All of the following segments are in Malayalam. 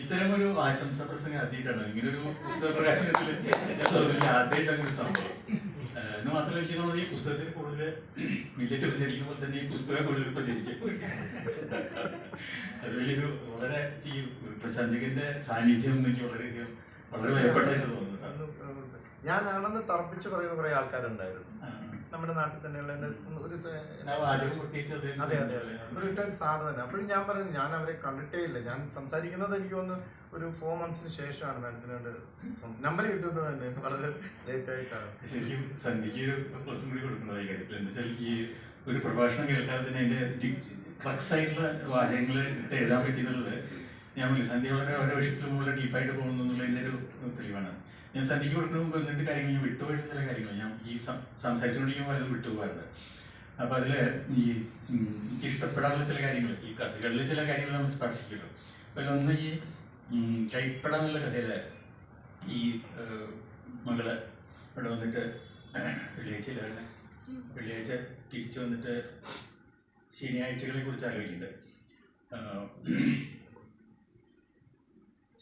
ഇത്തരം ഒരു ആശംസ പ്രസംഗം ആദ്യമായിട്ടാണ്? ഇങ്ങനെ ഒരു പുസ്തക പ്രകാശനത്തിൽ ആദ്യമായിട്ടാണ് ഒരു സംഭവം. എന്ന് മാത്രമല്ല എനിക്ക് തോന്നുന്നത് ഈ പുസ്തകത്തിൽ കൂടുതൽ മില്ലറ്റ് പ്രചരിക്കുമ്പോൾ തന്നെ ഈ പുസ്തകം കൂടുതൽ പ്രചരിക്കും. അത് വലിയൊരു വളരെ ഈ പ്രശാന്തികന്റെ സാന്നിധ്യം എനിക്ക് വളരെയധികം വളരെ വിലപ്പെട്ടായിട്ട് തോന്നുന്നു. ഞാൻ ഞാനാണെന്ന് തർപ്പിച്ച് പറയുന്ന കുറെ ആൾക്കാരുണ്ടായിരുന്നു. നമ്മുടെ നാട്ടിൽ തന്നെയുള്ള ഒരു അതെ അതെ അതെ ഒരു സാർ തന്നെ. അപ്പോഴും ഞാൻ പറയുന്നത് ഞാൻ അവരെ കണ്ടിട്ടേ ഇല്ല ഞാൻ സംസാരിക്കുന്നത് എനിക്ക് തോന്നുന്നു ഒരു ഫോർ മന്ത്സിന് ശേഷമാണ് മാഡത്തിനോട് നമ്പർ കിട്ടുന്നത് തന്നെ. വളരെ ലേറ്റ് ആയിട്ടാണ്. ശരിക്കും ഒരു പ്ലസും കൂടി കൊടുക്കുന്നത് ഈ കാര്യത്തിൽ എന്താ വെച്ചാൽ ഈ ഒരു പ്രഭാഷണം കേൾക്കാതെ തന്നെ അതിന്റെ ക്ലക്സ് ആയിട്ടുള്ള വാചകങ്ങൾ എഴുതാൻ പറ്റുന്നുള്ളത് ഞാൻ പറഞ്ഞു സന്ധ്യ വളരെ ഓരോ വിഷയത്തിലും വളരെ ഡീപ്പായിട്ട് പോകുന്നു എന്നുള്ള എന്റെ ഒരു തെളിവാണ്. ഞാൻ സന്ധ്യയ്ക്ക് കൊടുക്കുന്ന മുമ്പ് രണ്ട് കാര്യങ്ങൾ? ഞാൻ വിട്ടുപോയിട്ട് ചില കാര്യങ്ങൾ ഞാൻ ഈ സംസാരിച്ചുകൊണ്ടിരിക്കുമ്പോൾ അത് വിട്ടുപോകാറുണ്ട്. അപ്പോൾ അതിൽ ഈ എനിക്ക് ഇഷ്ടപ്പെടാനുള്ള ചില കാര്യങ്ങൾ ഈ കഥകളിൽ ചില കാര്യങ്ങൾ നമ്മൾ സ്പർശിക്കുന്നു. അപ്പോൾ ഒന്ന് ഈ കൈപ്പെടാനുള്ള കഥയിലെ ഈ മകൾ ഇവിടെ വന്നിട്ട് വെള്ളിയാഴ്ച ഇല്ലാതെ വെള്ളിയാഴ്ച തിരിച്ചു വന്നിട്ട് ശനിയാഴ്ചകളെ കുറിച്ച് ആലോചിക്കുന്നുണ്ട്.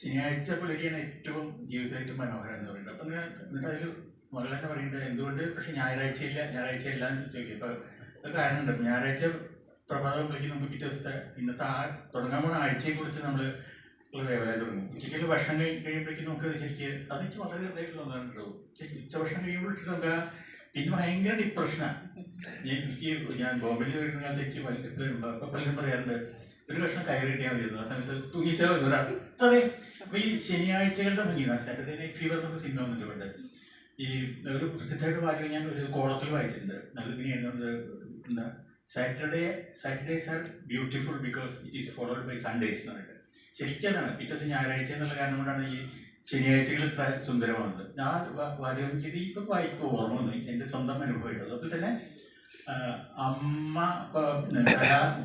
ശനിയാഴ്ച പുലരിയാണ് ഏറ്റവും ജീവിതമായിട്ട് മനോഹരം എന്ന് പറയുന്നത്. അപ്പം എന്നിട്ട് അതിൽ മകൾ തന്നെ പറയുന്നത് എന്തുകൊണ്ട്? പക്ഷെ ഞായറാഴ്ച ഇല്ല ഞായറാഴ്ച ഇല്ല എന്ന് ചോദിക്കും അത് കാരണമുണ്ട് ഞായറാഴ്ച പ്രഭാതം പ്രഭാതമാകുമ്പോഴേക്കും നമുക്ക് പിറ്റേ ദിവസത്തെ ഇന്നത്തെ ആ തുടങ്ങാൻ പോണ ആഴ്ചയെ കുറിച്ച് നമ്മൾ വേവലായി തുടങ്ങും. ഉച്ചയ്ക്കുള്ള ഭക്ഷണം കഴി കഴിയുമ്പോഴേക്കും നമുക്ക് ശരിക്ക് അതെനിക്ക് വളരെ ഇതായിട്ട് തോന്നാറുണ്ടോ ഉച്ചയ്ക്ക് ഉച്ച ഭക്ഷണം കഴിയുമ്പോഴേക്കും നമുക്ക് പിന്നെ ഭയങ്കര ഡിപ്രഷനാണ് എനിക്ക് ഞാൻ ബോംബെയിൽ വരുന്ന കാലത്ത് എനിക്ക് വലിയ അപ്പൊ പലരും പറയാറുണ്ട് ഒരു കഷ്ണം കയറി കിട്ടിയാൽ മതിയായിരുന്നു ആ സമയത്ത് തൂങ്ങിച്ചാൽ മതി. അത്രയും അപ്പൊ ഈ ശനിയാഴ്ചകളുടെ ഭംഗി സാറ്റർഡേ ഫീവർ എന്നൊക്കെ സിനിമ വന്നിട്ടുണ്ട് ഈ ഒരു പ്രസിദ്ധമായിട്ട് വാചകം ഞാൻ ഒരു കോളത്തിൽ വായിച്ചിട്ടുണ്ട്. അതിങ്ങനെയാണ് എഴുതുന്നത് എന്താ? Saturday Saturdays are beautiful because it is followed by Sundays എന്ന് പറഞ്ഞിട്ട്. ശരിക്കും അതാണ്. പിറ്റേ ദിവസം ഞായറാഴ്ച എന്നുള്ള കാരണം കൊണ്ടാണ് ഈ ശനിയാഴ്ചകൾ ഇത്ര സുന്ദരമാകുന്നത് ആ വാചകം ചെയ്ത് ഇപ്പം വായിക്കും ഓർമ്മ വന്നു. എന്റെ സ്വന്തം അനുഭവമായിട്ട്. അതുപോലെ തന്നെ അമ്മ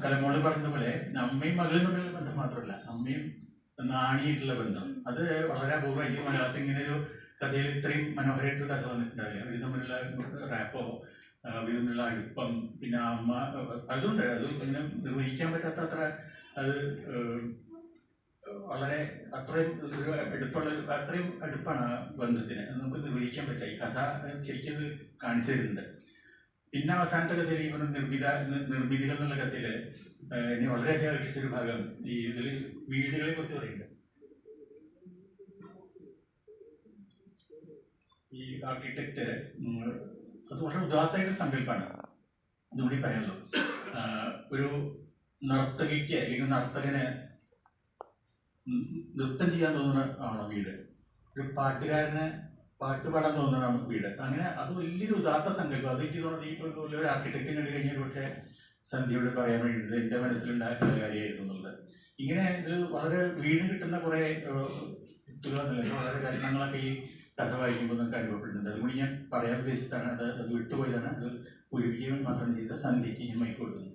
കലമോൾ പറഞ്ഞതുപോലെ അമ്മയും മകളും തമ്മിലുള്ള ബന്ധം മാത്രമല്ല അമ്മയും നാണിയായിട്ടുള്ള ബന്ധം. അത് വളരെ അപൂർവം മലയാളത്തിൽ ഇങ്ങനെ ഒരു കഥയിൽ ഇത്രയും മനോഹരമായിട്ടൊരു കഥ വന്നിട്ടുണ്ടാവില്ല. അവർ തമ്മിലുള്ള റാപ്പോ അവർ തമ്മിലുള്ള അടുപ്പം പിന്നെ അമ്മ അതുണ്ട്. അത് ഇങ്ങനെ നിർവഹിക്കാൻ പറ്റാത്ത അത്ര അത് വളരെ അത്രയും അടുപ്പുള്ള അത്രയും അടുപ്പാണ് ബന്ധത്തിന്. നമുക്ക് നിർവഹിക്കാൻ പറ്റില്ല ഈ കഥ ശരിക്കും കാണിച്ചു തരുന്നുണ്ട്. പിന്നെ അവസാനത്തെ കഥയിൽ ഇവർ നിർമ്മിത നിർമ്മിതികൾ എന്നുള്ള കഥയിൽ എന്നെ വളരെയധികം ആകർഷിച്ചൊരു ഭാഗം ഈ ഇതിൽ വീടുകളെ കുറിച്ച് പറയുന്നുണ്ട്. ഈ ആർക്കിടെക്റ്റ് അത് വളരെ ഉദാത്തമായിട്ടൊരു സങ്കല്പമാണ് ഇതുകൂടി പറയാമല്ലോ ഒരു നർത്തകിക്ക് അല്ലെങ്കിൽ നർത്തകന് നൃത്തം ചെയ്യാൻ തോന്നുന്ന ആണോ വീട്. ഒരു പാട്ടുകാരന് പാട്ട് പാടാൻ നമുക്ക് വീട്. അങ്ങനെ അത് വലിയൊരു ഉദാത്ത സങ്കല്പം. അത് എനിക്ക് തോന്നുന്നത് ഈ ഒരു ആർക്കിടെക്റ്റിന് കണ്ടു കഴിഞ്ഞാൽ പക്ഷേ സന്ധ്യയോട് പറയാൻ വേണ്ടിയിട്ട് എന്റെ മനസ്സിലുണ്ടായിട്ടുള്ള കാര്യമായിരുന്നു എന്നുള്ളത്. ഇങ്ങനെ ഇത് വളരെ വീണ് കിട്ടുന്ന കുറേ യുക്തികളെന്നല്ല വളരെ കരണങ്ങളൊക്കെ ഈ കഥ വായിക്കുമ്പോൾ നമുക്ക് അനുഭവപ്പെടുന്നുണ്ട്. അതുകൊണ്ട് ഞാൻ പറയാൻ ഉദ്ദേശിച്ചിട്ടാണ് അത് അത് വിട്ടുപോയതാണ്. അത് പൂരിപ്പിക്കുകയും മാത്രം ചെയ്ത സന്ധ്യയ്ക്ക് ഞാൻ മൈക്ക് കൊടുക്കുന്നത്